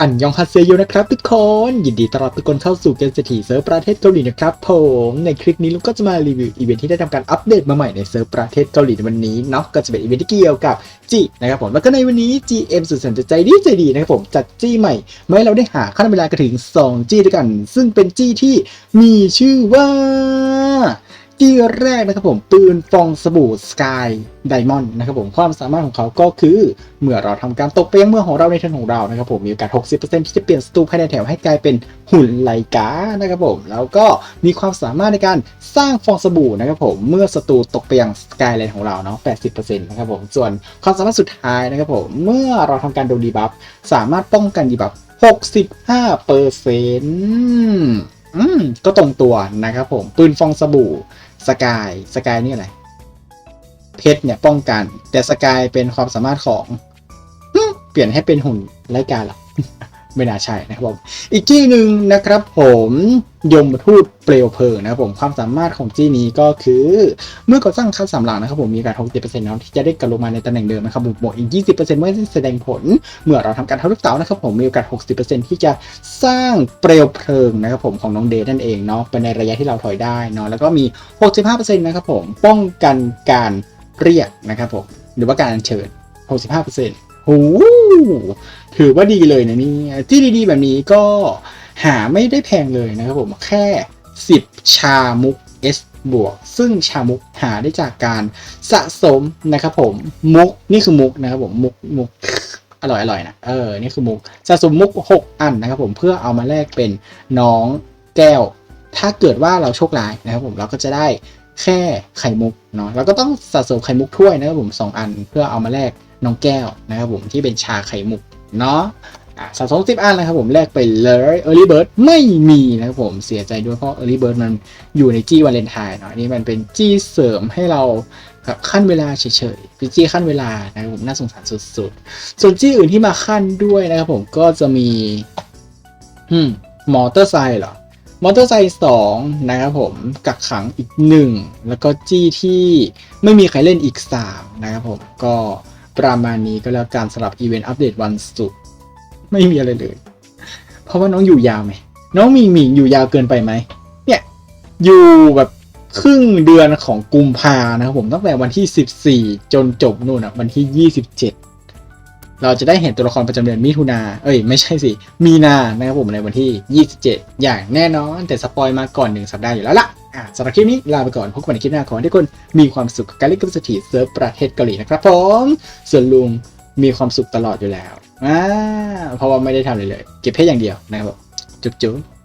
อันยองฮัตเซโยนะครับทุกคนยินดีต้อนรับทุกคนเข้าสู่เกมเศรษฐีเซิร์ฟประเทศเกาหลีนะครับผมในคลิปนี้ลุงก็จะมารีวิวอีเวนท์ที่ได้ทำการอัปเดตมาใหม่ในเซิร์ฟประเทศเกาหลีในวันนี้เนาะก็จะเป็นอีเวนท์ที่เกี่ยวกับจีนะครับผมแล้วก็ในวันนี้ GM สุดแสนจะใจดีใจดีนะครับผมจัดจี้ใหม่มาให้เราได้หาขั้นเวลากันถึง2จี้ด้วยกัน ซึ่งเป็นจี้ที่มีชื่อว่า ที่แรกนะครับผมปืนฟองสบู่สกายไดมอนด์นะครับผมความสามารถของเขาก็คือ เมื่อเราทำการตกไปยังเมืองของเราในทันของเรานะครับผมมีโอกาส 60%ที่จะเปลี่ยนศัตรูภายในแถวให้กลายเป็นหุ่นไลกานะครับผมแล้วก็มีความสามารถในการสร้างฟองสบู่นะครับผมเมื่อศัตรูตกไปยังสกายไลน์ของเราเนาะ 80%นะครับผมส่วนความสามารถสุดท้ายนะครับผมเมื่อเราทำการโดนดีบัฟสามารถป้องกันดีบัฟ65เปอร์เซ็นต์ อืม ก็ตรงตัวนะครับผมปืนฟองสบู่สกายสกายนี่อะไรเพชรเนี่ยป้องกัน แต่สกายเป็นความสามารถของ เปลี่ยนให้เป็นหุ่นไร้การหรอ ไม่น่าใช่นะครับผมอีกที่หนึ่งนะครับผมยมทูตเปลวเพลิงนะครับผมความสามารถของจี้นี้ก็คือ เมื่อก่อสร้างคัดสามหลังนะครับผมมีการ60%นะที่จะได้กลับลงมาในตำแหน่งเดิมนะครับผมบวกอีก 20%เมื่อแสดงผล เมื่อเราทำการทะลุเตานะครับผมมีโอกาส 60%ที่จะสร้างเปลวเพลิงนะครับผมของน้องเดนั่นเองเนาะเป็นในระยะที่เราถอยได้เนาะแล้วก็มี 65%นะครับผมป้องกันการเรียกนะครับผมหรือว่าการเชิญ 65% หูถือว่าดีเลยนะนี่ที่ดีๆแบบนี้ก็หาไม่ได้แพงเลยนะครับผมแค่ 10 ชามุก S บวก ซึ่งชามุกหาได้จากการสะสมนะครับผมมุกนี่คือมุกนะครับผมมุกมุกอร่อยอร่อยนะเออนี่คือมุกสะสมมุก 6 อันนะครับผมเพื่อเอามาแลกเป็นน้องแก้ว ถ้าเกิดว่าเราโชคร้ายนะครับผมเราก็จะได้แค่ไข่มุกเนาะเราก็ต้องสะสมไข่มุกถ้วยนะครับผมสองอันเพื่อเอามาแลก น้องแก้วนะครับผมที่เป็นชาไข่มุกเนาะสะสมสิบอันนะครับผมแลกไปเลย Early Bird ไม่มีนะครับผมเสียใจด้วยเพราะ Early Bird มันอยู่ในจี้วาเลนไทน์เนาะอันนี่มันเป็นจี้เสริมให้เราแบบขั้นเวลาเฉยๆเป็นจี้ขั้นเวลานะครับผมน่าสงสารสุดๆ ส่วนจี้อื่นที่มาขั้นด้วยนะครับผมก็จะมีอืมมอเตอร์ไซค์เหรอมอเตอร์ไซค์สองนะครับผมกักขังอีกหนึ่งแล้วก็จี้ที่ไม่มีใครเล่นอีกสามนะครับผมก็ ประมาณนี้ก็แล้วการสำหรับอีเวนต์อัปเดตวันศุกร์ไม่มีอะไรเลย เพราะว่าน้องอยู่ยาวไหมน้องมิงหมิงอยู่ยาวเกินไปไหมเนี่ยอยู่แบบครึ่งเดือนของกุมภานะครับผมตั้งแต่วันที่ 14 จนจบนู่นอะวันที่ 27 เราจะได้เห็นตัวละครประจำเดือนมิถุนาเอ้ยไม่ใช่สิ มีนานะครับผมในวันที่ 27 อย่างแน่นอน แต่สปอยมาก่อนหนึ่งสัปดาห์อยู่แล้วล่ะ อะสำหรับคลิปนี้ลาไปก่อนพบกันในคลิปหน้าขอให้ทุกคนมีความสุขกับการเล่นกับสถีเซิร์ฟประเทศเกาหลีนะครับผมส่วนลุงมีความสุขตลอดอยู่แล้วอ่าเพราะว่าไม่ได้ทำเลยเลย เก็บเพชรอย่างเดียวนะครับจุ๊บจุ๊บ